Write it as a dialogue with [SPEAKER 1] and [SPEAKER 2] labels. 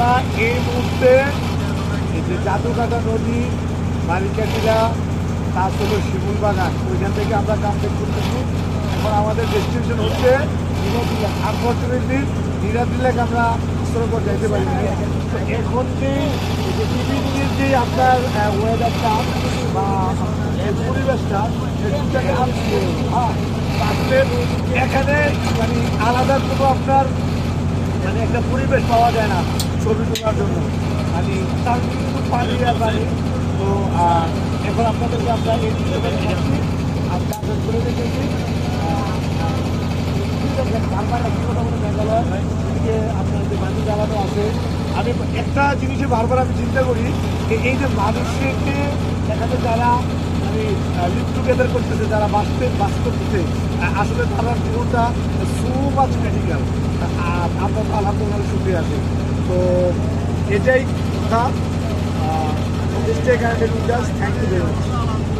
[SPEAKER 1] আমরা এই মুহূর্তে যে জাদুকাটা নদী বালিকাটিরা তারপরে শিমুল বাগান ওইখান থেকে আমরা কামপ্লিট করতেছি এখন আমাদের ডেস্টিনেশন হচ্ছে নিরাদিল্লাক আনফর্চুনেটলি নিরাদিল্লাক আমরা স্থলপর যাইতে পারি তো এখন যে ইভিনিংয়ের যে আপনার ওয়েদারটা বা পরিবেশটা সেটাকে আনছি হ্যাঁ এখানে মানে আলাদা কোনো আপনার মানে একটা পরিবেশ পাওয়া যায় না। ছবি তোলার জন্য মানে তার আর পানি তো এখন আপনাদেরকে আমরা এই মানুষ জ্বালানো আছে আমি একটা জিনিসে বারবার আমি চিন্তা করি যে এই যে মানুষকে দেখাতে যারা মানে লিভ টুগেদার করতেছে যারা বাঁচতে বাস করতেছে আসলে তারা জীবনটা সো মাচ ক্রিটিক্যাল আর আমরা তো আলহামদুলিল্লাহ সুখে আছি তো এটাই কথা। Thank you very much